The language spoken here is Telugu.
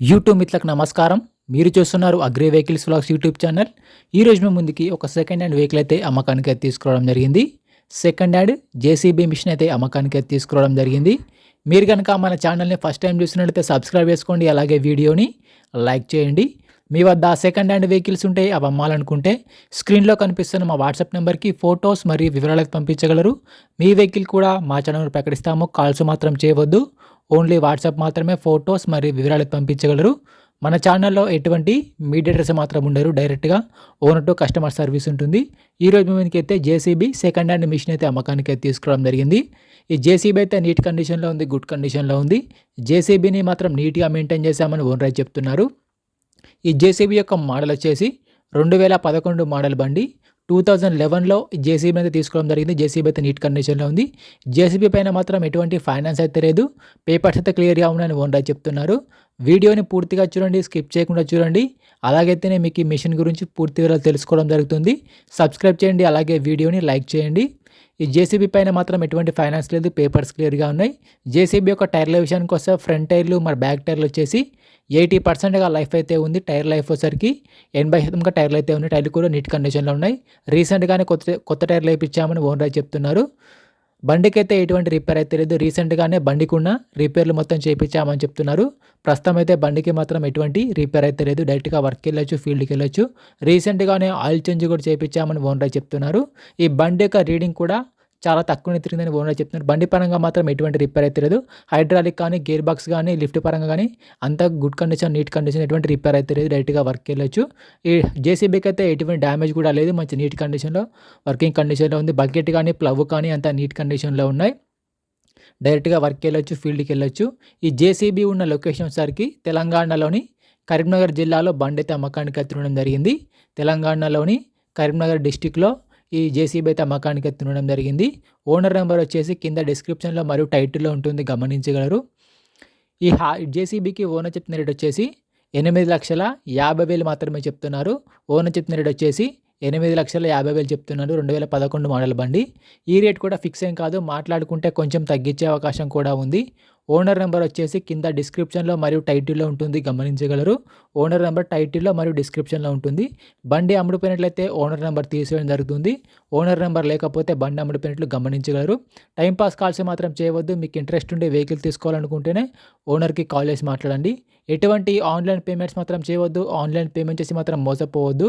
యూట్యూబ్ మిత్రులకు నమస్కారం. మీరు చూస్తున్నారు agri vehicles vlogs YouTube channel. ఈరోజు మేము ముందుకి ఒక సెకండ్ హ్యాండ్ వెహికల్ అయితే అమ్మకానికి అయితే తీసుకురావడం జరిగింది. సెకండ్ హ్యాండ్ జేసీబీ మిషన్ అయితే అమ్మకానికి అయితే తీసుకురావడం జరిగింది. మీరు కనుక మన ఛానల్ని ఫస్ట్ టైం చూసినట్లయితే సబ్స్క్రైబ్ చేసుకోండి అలాగే వీడియోని లైక్ చేయండి. మీ వద్ద సెకండ్ హ్యాండ్ వెహికల్స్ ఉంటే అవి అమ్మాలనుకుంటే స్క్రీన్లో కనిపిస్తున్న మా వాట్సాప్ నెంబర్కి ఫొటోస్ మరియు వివరాలకు పంపించగలరు. మీ వెహికల్ కూడా మా ఛానల్ ప్రకటిస్తాము. కాల్స్ మాత్రం చేయవద్దు. ఓన్లీ వాట్సాప్ మాత్రమే ఫొటోస్ మరియు వివరాలు పంపించగలరు. మన ఛానల్లో ఎటువంటి మీడియేటర్స్ మాత్రం ఉండరు. డైరెక్ట్గా ఓనర్ టు కస్టమర్ సర్వీస్ ఉంటుంది. ఈ రోజు మీదకి అయితే జేసీబీ సెకండ్ హ్యాండ్ మిషన్ అయితే అమ్మకానికి అయితే తీసుకోవడం జరిగింది. ఈ జేసీబీ అయితే నీట్ కండిషన్లో ఉంది గుడ్ కండిషన్లో ఉంది. జేసీబీని మాత్రం నీట్గా మెయింటైన్ చేశామని ఓనర్ చెప్తున్నారు. ఈ జేసీబీ యొక్క మోడల్ వచ్చేసి రెండు వేల పదకొండు మోడల్ బండి. టూ థౌజండ్ లెవెన్లో జేసీబీ అయితే తీసుకోవడం జరిగింది. జేసీబీ అయితే నీట్ కండిషన్లో ఉంది. జేసీబీ పైన మాత్రం ఎటువంటి ఫైనాన్స్ అయితే లేదు. పేపర్స్ అయితే క్లియర్గా ఉన్నాయని ఓనర్ చెప్తున్నారు. వీడియోని పూర్తిగా చూడండి స్కిప్ చేయకుండా చూడండి. అలాగైతేనే మీకు ఈ మిషన్ గురించి పూర్తి వివరాలు తెలుసుకోవడం జరుగుతుంది. సబ్స్క్రైబ్ చేయండి అలాగే వీడియోని లైక్ చేయండి. ఈ జేసీబీ పైన మాత్రం ఎటువంటి ఫైనాన్స్ లేదు పేపర్స్ క్లియర్గా ఉన్నాయి. జేసీబీ యొక్క టైర్ల విషయానికి వస్తే ఫ్రంట్ టైర్లు మరి బ్యాక్ టైర్లు వచ్చేసి ఎయిటీ పర్సెంట్గా లైఫ్ అయితే ఉంది టైర్ లైఫ్ వచ్చేసరికి. ఎనభై శాతంగా టైర్లు అయితే ఉన్నాయి. టైర్లు కూడా నీట్ కండిషన్లో ఉన్నాయి. రీసెంట్గానే కొత్త కొత్త టైర్లు వేయించామని ఓనర్ చెప్తున్నారు. బండికి అయితే ఎటువంటి రిపేర్ అయితే లేదు. రీసెంట్గానే బండికున్నా రిపేర్లు మొత్తం చేయించామని చెప్తున్నారు. ప్రస్తుతం అయితే బండికి మాత్రం ఎటువంటి రిపేర్ అయితే లేదు. డైరెక్ట్గా వర్క్కి వెళ్ళొచ్చు ఫీల్డ్కి వెళ్ళొచ్చు రీసెంట్గానే ఆయిల్ చేంజ్ కూడా చేయించామని ఓనర్ చెప్తున్నారు. ఈ బండి యొక్క రీడింగ్ కూడా చాలా తక్కువనే తిరిగిందని ఓనర్ చెప్తున్నారు. బండి పరంగా మాత్రం ఎటువంటి రిపేర్ అయితే లేదు. హైడ్రాలిక్ కానీ గేర్ బాక్స్ కానీ లిఫ్ట్ పరంగా కానీ అంతా గుడ్ కండిషన్ నీట్ కండిషన్ ఎటువంటి రిపేర్ అయితే లేదు. డైరెక్ట్గా వర్క్ వెళ్ళొచ్చు ఈ జేసీబీకి అయితే ఎటువంటి డ్యామేజ్ కూడా లేదు. మంచి నీట్ కండిషన్లో వర్కింగ్ కండిషన్లో ఉంది. బకెట్ కానీ ప్లవ్ కానీ అంత నీట్ కండిషన్లో ఉన్నాయి. డైరెక్ట్గా వర్క్ వెళ్ళొచ్చు ఫీల్డ్కి వెళ్ళొచ్చు. ఈ జేసీబీ ఉన్న లొకేషన్ సరికి తెలంగాణలోని కరీంనగర్ జిల్లాలో బండి అయితే అమ్మకానికి ఎత్తుండడం జరిగింది. తెలంగాణలోని కరీంనగర్ డిస్టిక్లో ఈ జేసీబీ అయితే అమ్మకానికి ఎత్తుండడం జరిగింది. ఓనర్ నెంబర్ వచ్చేసి కింద డిస్క్రిప్షన్లో మరియు టైటిల్లో ఉంటుంది గమనించగలరు. ఈ హా జేసీబీకి ఓనర్ చెప్పిన రేట్ వచ్చేసి ఎనిమిది లక్షల యాభై వేలు మాత్రమే చెప్తున్నారు. ఓనర్ చెప్పిన రేట్ వచ్చేసి ఎనిమిది లక్షల యాభై వేలు చెప్తున్నారు రెండు వేల పదకొండు మోడల్ బండి. ఈ రేట్ కూడా ఫిక్స్ ఏం కాదు మాట్లాడుకుంటే కొంచెం తగ్గించే అవకాశం కూడా ఉంది. ఓనర్ నెంబర్ వచ్చేసి కింద డిస్క్రిప్షన్లో మరియు టైటిల్లో ఉంటుంది గమనించగలరు. ఓనర్ నెంబర్ టైటిల్లో మరియు డిస్క్రిప్షన్లో ఉంటుంది. బండి అమ్ముడిపోయినట్లయితే ఓనర్ నెంబర్ తీసేయడం జరుగుతుంది. ఓనర్ నెంబర్ లేకపోతే బండి అమ్ముడిపోయినట్లు గమనించగలరు. టైంపాస్ కాల్స్ మాత్రం చేయవద్దు. మీకు ఇంట్రెస్ట్ ఉండే వెహికల్ తీసుకోవాలనుకుంటేనే ఓనర్కి కాల్ చేసి మాట్లాడండి. ఎటువంటి ఆన్లైన్ పేమెంట్స్ మాత్రం చేయవద్దు. ఆన్లైన్ పేమెంట్ చేసి మాత్రం మోసపోవద్దు.